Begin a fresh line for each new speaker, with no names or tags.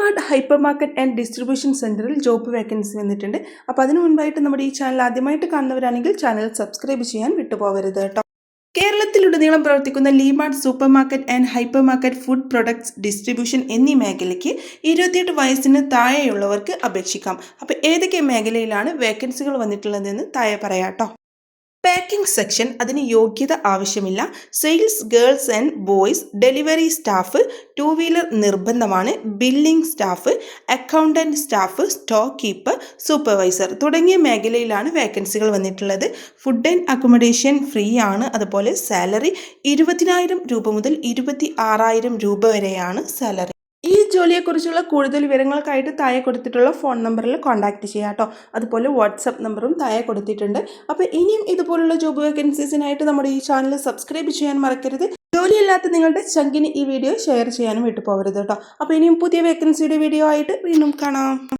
Mart hyper market and distribution സെന്ററിൽ job vacancy വന്നിട്ടുണ്ട്. അപ്പോൾ അതിനു മുൻപായിട്ട് നമ്മുടെ ഈ ചാനൽ ആദ്യമായിട്ട് കാണുന്നവരാണെങ്കിൽ ചാനൽ സബ്സ്ക്രൈബ് ചെയ്യാൻ വിട്ടുപോകരുത് കേട്ടോ കേരളത്തിലുടനീളം പ്രവർത്തിക്കുന്ന Leemart supermarket and hypermarket food products distribution എന്നീ മേഖലയ്ക്ക് ഇരുപത്തിയെട്ട് വയസ്സിന് താഴെയുള്ളവർക്ക് അപേക്ഷിക്കാം. അപ്പോൾ ഏതൊക്കെ മേഖലയിലാണ് വേക്കൻസികൾ വന്നിട്ടുള്ളതെന്ന് താഴെ പറയാട്ടോ പാക്കിംഗ് സെക്ഷൻ അതിന് യോഗ്യത ആവശ്യമില്ല. Sales girls and boys delivery staff two wheeler നിർബന്ധമാണ്. Billing staff accountant staff stock keeper supervisor തുടങ്ങിയ മേഖലയിലാണ് വേക്കൻസികൾ വന്നിട്ടുള്ളത്. ഫുഡ് ആൻഡ് അക്കോമഡേഷൻ ഫ്രീ ആണ്. അതുപോലെ സാലറി ഇരുപതിനായിരം രൂപ മുതൽ ഇരുപത്തി ആറായിരം രൂപ വരെയാണ് സാലറി. ജോലിയെക്കുറിച്ചുള്ള കൂടുതൽ വിവരങ്ങൾക്കായിട്ട് താഴെ കൊടുത്തിട്ടുള്ള ഫോൺ നമ്പറിൽ കോൺടാക്റ്റ് ചെയ്യാം കേട്ടോ. അതുപോലെ വാട്സപ്പ് നമ്പറും താഴെ കൊടുത്തിട്ടുണ്ട്. അപ്പോൾ ഇനിയും ഇതുപോലുള്ള ജോബ് വേക്കൻസീസിനായിട്ട് നമ്മുടെ ഈ ചാനൽ സബ്സ്ക്രൈബ് ചെയ്യാൻ മറക്കരുത്. ജോലിയില്ലാത്ത നിങ്ങളുടെ ചങ്കിന് ഈ വീഡിയോ ഷെയർ ചെയ്യാനും വിട്ടു പോകരുത് കേട്ടോ. അപ്പോൾ ഇനിയും പുതിയ വേക്കൻസിയുടെ വീഡിയോ ആയിട്ട് വീണ്ടും കാണാം.